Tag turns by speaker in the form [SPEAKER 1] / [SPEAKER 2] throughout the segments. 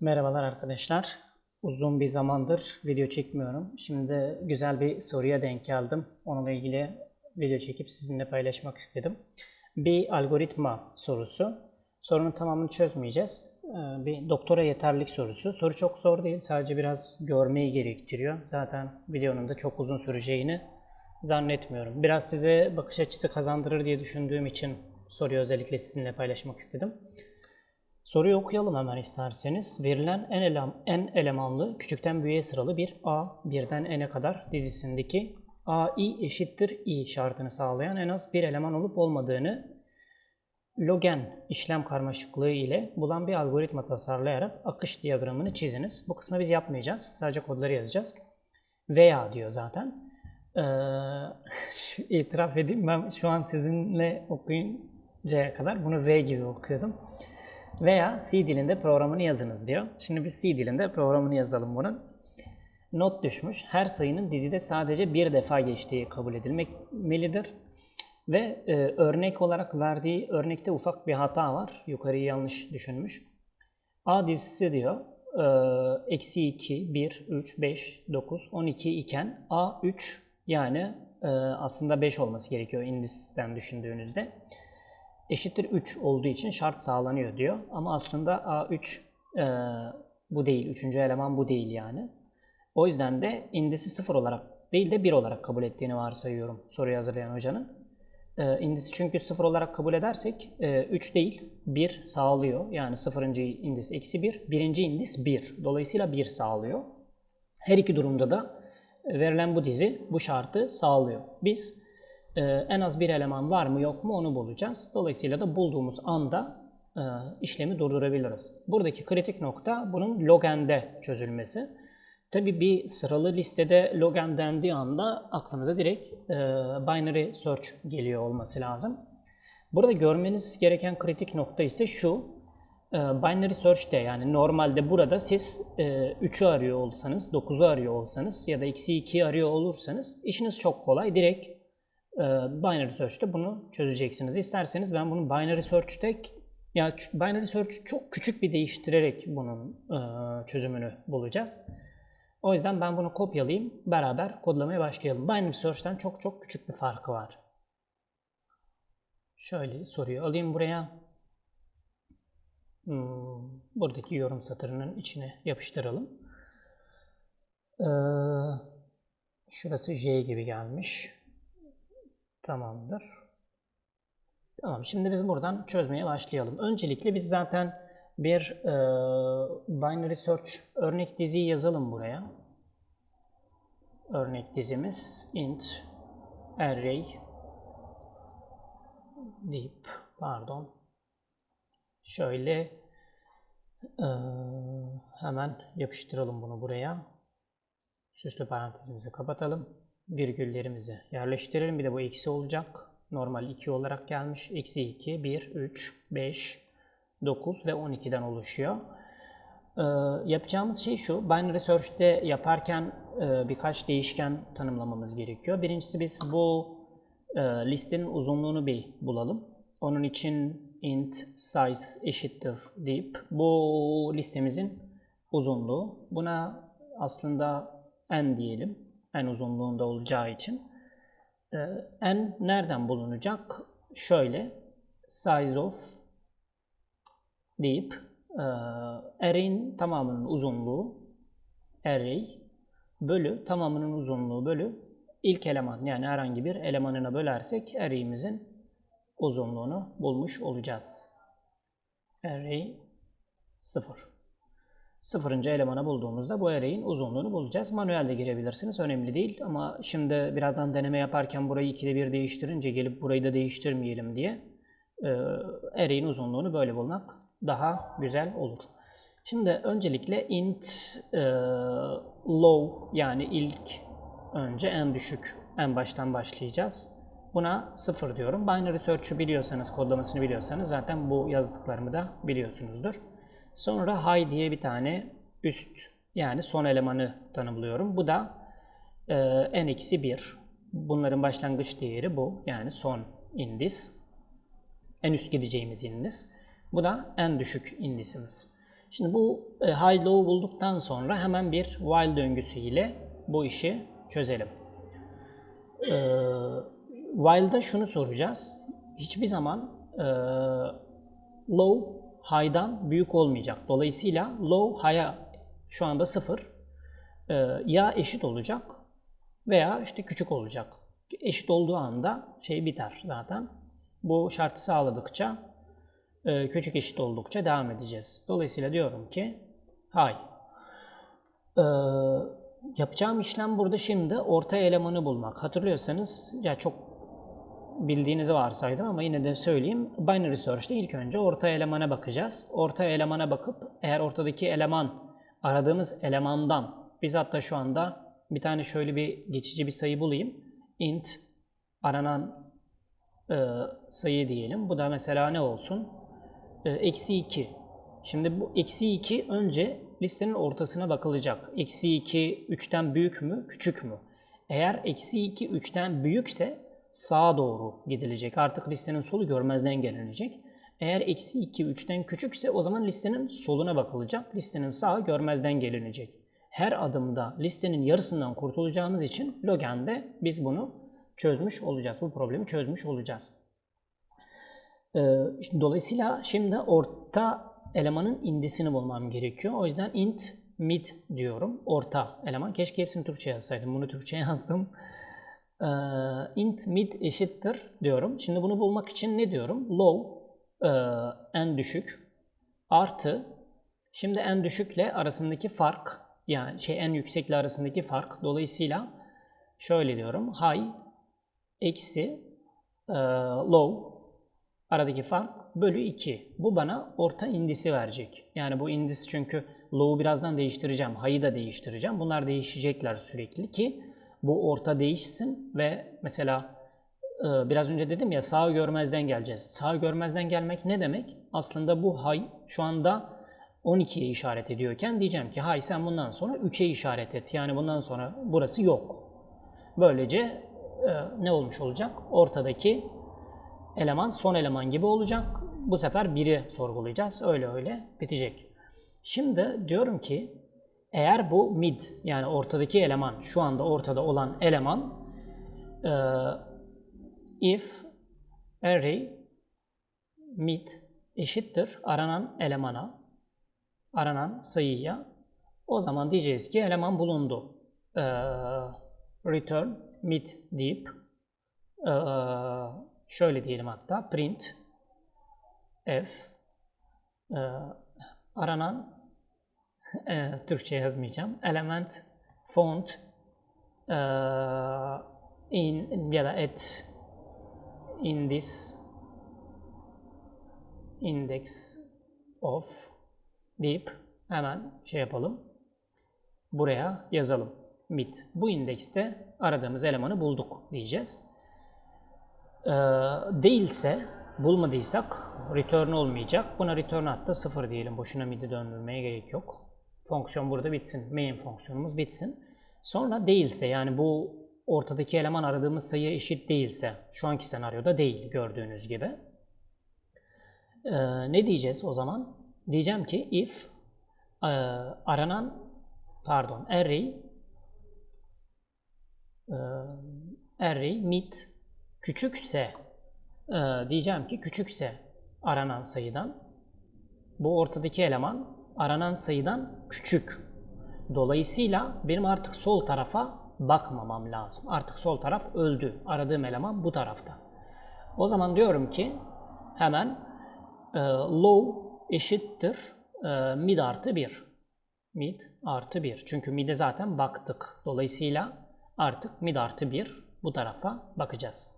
[SPEAKER 1] Merhabalar arkadaşlar. Uzun bir zamandır video çekmiyorum. Şimdi güzel bir soruya denk geldim. Onunla ilgili video çekip sizinle paylaşmak istedim. Bir algoritma sorusu. Sorunun tamamını çözmeyeceğiz. Ee, Bir doktora yeterlilik sorusu. Soru çok zor değil. Sadece biraz görmeyi gerektiriyor. Zaten videonun da çok uzun süreceğini zannetmiyorum. Biraz size bakış açısı kazandırır diye düşündüğüm için soruyu özellikle sizinle paylaşmak istedim. Soruyu okuyalım hemen isterseniz. Verilen en, elem, en elemanlı küçükten büyüğe sıralı bir A birden n'e kadar dizisindeki AI eşittir i şartını sağlayan en az bir eleman olup olmadığını logen işlem karmaşıklığı ile bulan bir algoritma tasarlayarak akış diyagramını çiziniz. Bu kısmı biz yapmayacağız. Sadece kodları yazacağız. Veya diyor zaten. Ee, itiraf edeyim ben şu an sizinle okuyuncaya kadar bunu V gibi okuyordum. Veya C dilinde programını yazınız diyor. Şimdi biz C dilinde programını yazalım bunun. Not düşmüş. Her sayının dizide sadece bir defa geçtiği kabul edilmelidir. Ve e, örnek olarak verdiği örnekte ufak bir hata var. Yukarıyı yanlış düşünmüş. A dizisi diyor. e, Eksi 2, 1, 3, 5, 9, 12 iken A 3 yani e, aslında 5 olması gerekiyor indisten düşündüğünüzde eşittir 3 olduğu için şart sağlanıyor diyor. Ama aslında A3 e, bu değil. Üçüncü eleman bu değil yani. O yüzden de indisi 0 olarak değil de 1 olarak kabul ettiğini varsayıyorum soruyu hazırlayan hocanın. E, indisi çünkü 0 olarak kabul edersek e, 3 değil 1 sağlıyor. Yani 0. indis eksi 1. Birinci indis 1. Dolayısıyla 1 sağlıyor. Her iki durumda da verilen bu dizi bu şartı sağlıyor. Biz ee, en az bir eleman var mı yok mu onu bulacağız. Dolayısıyla da bulduğumuz anda e, işlemi durdurabiliriz. Buradaki kritik nokta bunun logende çözülmesi. Tabi bir sıralı listede logen dendiği anda aklımıza direkt e, binary search geliyor olması lazım. Burada görmeniz gereken kritik nokta ise şu. E, binary search'te yani normalde burada siz e, 3'ü arıyor olsanız, 9'u arıyor olsanız ya da eksi 2'yi arıyor olursanız işiniz çok kolay. Direkt binary search'te bunu çözeceksiniz. İsterseniz ben bunu binary search'te ya binary search çok küçük bir değiştirerek bunun e, çözümünü bulacağız. O yüzden ben bunu kopyalayayım. Beraber kodlamaya başlayalım. Binary search'ten çok çok küçük bir farkı var. Şöyle soruyu alayım buraya. Hmm, buradaki yorum satırının içine yapıştıralım. Ee, şurası J gibi gelmiş. Tamamdır. Tamam, şimdi biz buradan çözmeye başlayalım. Öncelikle biz zaten bir e, binary search örnek diziyi yazalım buraya. Örnek dizimiz int array deyip pardon şöyle e, hemen yapıştıralım bunu buraya. Süslü parantezimizi kapatalım virgüllerimizi yerleştirelim. Bir de bu eksi olacak. Normal 2 olarak gelmiş. Eksi 2, 1, 3, 5, 9 ve 12'den oluşuyor. Ee, yapacağımız şey şu. Binary Search'te yaparken e, birkaç değişken tanımlamamız gerekiyor. Birincisi biz bu e, listenin uzunluğunu bir bulalım. Onun için int size eşittir deyip bu listemizin uzunluğu. Buna aslında n diyelim en uzunluğunda olacağı için. Ee, n nereden bulunacak? Şöyle size of deyip e, array'in tamamının uzunluğu array bölü tamamının uzunluğu bölü ilk eleman yani herhangi bir elemanına bölersek array'imizin uzunluğunu bulmuş olacağız. Array 0. Sıfırıncı elemanı bulduğumuzda bu array'in uzunluğunu bulacağız. Manuel de girebilirsiniz. Önemli değil ama şimdi birazdan deneme yaparken burayı ikide bir değiştirince gelip burayı da değiştirmeyelim diye e, array'in uzunluğunu böyle bulmak daha güzel olur. Şimdi öncelikle int e, low yani ilk önce en düşük en baştan başlayacağız. Buna 0 diyorum. Binary search'ü biliyorsanız, kodlamasını biliyorsanız zaten bu yazdıklarımı da biliyorsunuzdur. Sonra high diye bir tane üst yani son elemanı tanımlıyorum. Bu da e, n-1. Bunların başlangıç değeri bu. Yani son indis. En üst gideceğimiz indis. Bu da en düşük indisimiz. Şimdi bu e, high low bulduktan sonra hemen bir while döngüsü ile bu işi çözelim. Ee, while'da şunu soracağız. Hiçbir zaman e, low high'dan büyük olmayacak. Dolayısıyla low high'a şu anda sıfır. Ee, ya eşit olacak veya işte küçük olacak. Eşit olduğu anda şey biter zaten. Bu şartı sağladıkça e, küçük eşit oldukça devam edeceğiz. Dolayısıyla diyorum ki hay. Ee, yapacağım işlem burada şimdi orta elemanı bulmak. Hatırlıyorsanız ya çok bildiğinizi varsaydım ama yine de söyleyeyim. Binary Search'te ilk önce orta elemana bakacağız. Orta elemana bakıp eğer ortadaki eleman aradığımız elemandan biz hatta şu anda bir tane şöyle bir geçici bir sayı bulayım. int aranan e, sayı diyelim. Bu da mesela ne olsun? E, eksi 2. Şimdi bu eksi 2 önce listenin ortasına bakılacak. Eksi 2 3'ten büyük mü, küçük mü? Eğer eksi 2 3'ten büyükse sağa doğru gidilecek. Artık listenin solu görmezden gelinecek. Eğer eksi 2 3'ten küçükse o zaman listenin soluna bakılacak. Listenin sağı görmezden gelinecek. Her adımda listenin yarısından kurtulacağımız için Logen'de biz bunu çözmüş olacağız. Bu problemi çözmüş olacağız. Ee, dolayısıyla şimdi orta elemanın indisini bulmam gerekiyor. O yüzden int mid diyorum. Orta eleman. Keşke hepsini Türkçe yazsaydım. Bunu Türkçe yazdım. Ee, int mid eşittir diyorum. Şimdi bunu bulmak için ne diyorum? Low e, en düşük artı şimdi en düşükle arasındaki fark yani şey en yüksekle arasındaki fark dolayısıyla şöyle diyorum high eksi e, low aradaki fark bölü 2. Bu bana orta indisi verecek. Yani bu indis çünkü low'u birazdan değiştireceğim. High'ı da değiştireceğim. Bunlar değişecekler sürekli ki bu orta değişsin ve mesela e, biraz önce dedim ya sağı görmezden geleceğiz. Sağı görmezden gelmek ne demek? Aslında bu high şu anda 12'ye işaret ediyorken diyeceğim ki hay sen bundan sonra 3'e işaret et. Yani bundan sonra burası yok. Böylece e, ne olmuş olacak? Ortadaki eleman son eleman gibi olacak. Bu sefer 1'i sorgulayacağız. Öyle öyle bitecek. Şimdi diyorum ki eğer bu mid yani ortadaki eleman şu anda ortada olan eleman e, if array mid eşittir aranan elemana aranan sayıya o zaman diyeceğiz ki eleman bulundu. Ee, return mid deyip ee, şöyle diyelim hatta print f aranan e, Türkçe yazmayacağım. Element font e, in ya da at in this index of deyip hemen şey yapalım. Buraya yazalım. Mid. Bu indekste aradığımız elemanı bulduk diyeceğiz. Ee, değilse bulmadıysak return olmayacak. Buna return hatta 0 diyelim. Boşuna mid'i döndürmeye gerek yok. Fonksiyon burada bitsin. Main fonksiyonumuz bitsin. Sonra değilse yani bu ortadaki eleman aradığımız sayı eşit değilse şu anki senaryoda değil gördüğünüz gibi. Ee, ne diyeceğiz o zaman? Diyeceğim ki if e, aranan pardon array e, array mid küçükse e, diyeceğim ki küçükse aranan sayıdan bu ortadaki eleman aranan sayıdan küçük. Dolayısıyla benim artık sol tarafa bakmamam lazım. Artık sol taraf öldü. Aradığım eleman bu tarafta. O zaman diyorum ki hemen e, low eşittir e, mid artı 1. Mid artı 1. Çünkü mid'e zaten baktık. Dolayısıyla artık mid artı 1 bu tarafa bakacağız.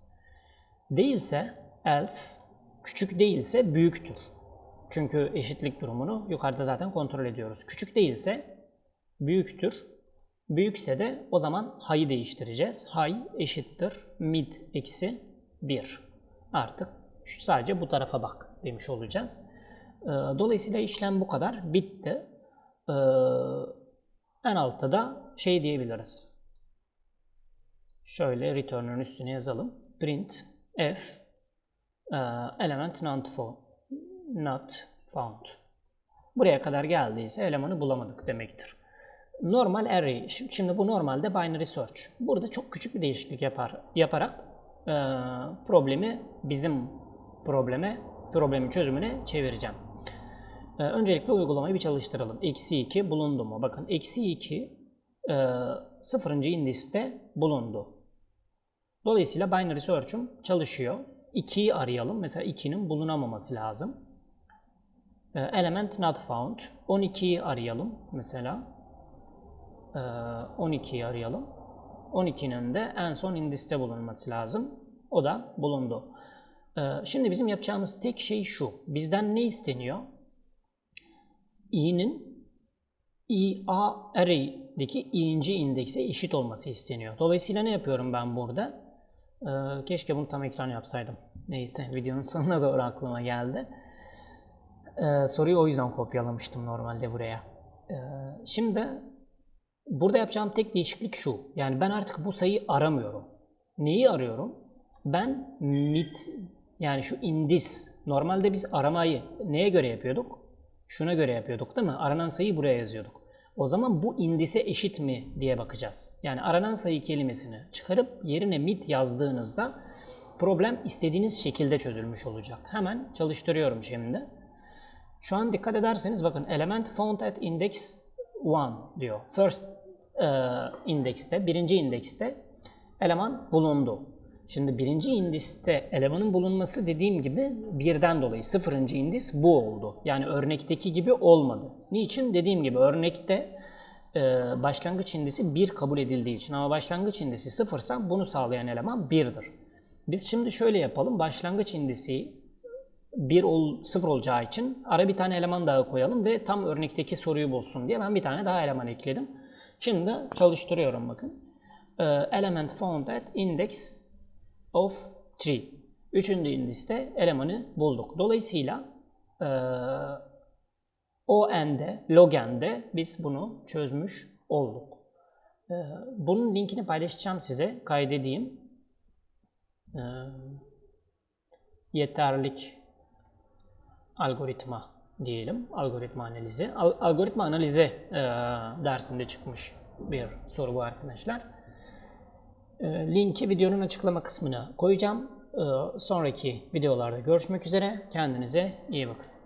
[SPEAKER 1] Değilse else küçük değilse büyüktür. Çünkü eşitlik durumunu yukarıda zaten kontrol ediyoruz. Küçük değilse büyüktür. Büyükse de o zaman high'ı değiştireceğiz. High eşittir mid eksi 1. Artık sadece bu tarafa bak demiş olacağız. Ee, dolayısıyla işlem bu kadar. Bitti. Ee, en altta da şey diyebiliriz. Şöyle return'ün üstüne yazalım. Print f e, element not, for, not found. Buraya kadar geldiyse elemanı bulamadık demektir. Normal array, şi- şimdi bu normalde binary search. Burada çok küçük bir değişiklik yapar, yaparak eee, problemi bizim probleme, problemin çözümüne çevireceğim. Ee, öncelikle uygulamayı bir çalıştıralım. Eksi 2 bulundu mu? Bakın eksi 2 e, sıfırıncı indiste bulundu. Dolayısıyla binary search'um çalışıyor. 2'yi arayalım. Mesela 2'nin bulunamaması lazım. Ee, element not found. 12'yi arayalım mesela. Ee, 12'yi arayalım. 12'nin de en son indiste bulunması lazım. O da bulundu. Ee, şimdi bizim yapacağımız tek şey şu. Bizden ne isteniyor? i'nin i a array'deki i'inci indekse eşit olması isteniyor. Dolayısıyla ne yapıyorum ben burada? Ee, keşke bunu tam ekran yapsaydım. Neyse videonun sonuna doğru aklıma geldi. Ee, soruyu o yüzden kopyalamıştım normalde buraya. Ee, şimdi burada yapacağım tek değişiklik şu. Yani ben artık bu sayıyı aramıyorum. Neyi arıyorum? Ben mid yani şu indis. Normalde biz aramayı neye göre yapıyorduk? Şuna göre yapıyorduk değil mi? Aranan sayıyı buraya yazıyorduk. O zaman bu indise eşit mi diye bakacağız. Yani aranan sayı kelimesini çıkarıp yerine mid yazdığınızda problem istediğiniz şekilde çözülmüş olacak. Hemen çalıştırıyorum şimdi. Şu an dikkat ederseniz bakın element found at index 1 diyor. First e, indekste, birinci indekste eleman bulundu. Şimdi birinci indiste elemanın bulunması dediğim gibi birden dolayı sıfırıncı indis bu oldu. Yani örnekteki gibi olmadı. Niçin? Dediğim gibi örnekte e, başlangıç indisi 1 kabul edildiği için ama başlangıç indisi sıfırsa bunu sağlayan eleman 1'dir. Biz şimdi şöyle yapalım. Başlangıç indisi 1 ol, 0 olacağı için ara bir tane eleman daha koyalım ve tam örnekteki soruyu bulsun diye ben bir tane daha eleman ekledim. Şimdi çalıştırıyorum bakın. Ee, Element found at index of 3. Üçüncü indiste elemanı bulduk. Dolayısıyla ee, o n'de, log n'de biz bunu çözmüş olduk. Ee, bunun linkini paylaşacağım size. Kaydedeyim. Ee, yeterlik algoritma diyelim. Algoritma analizi. Al- algoritma analizi e, dersinde çıkmış bir soru bu arkadaşlar. E, linki videonun açıklama kısmına koyacağım. E, sonraki videolarda görüşmek üzere. Kendinize iyi bakın.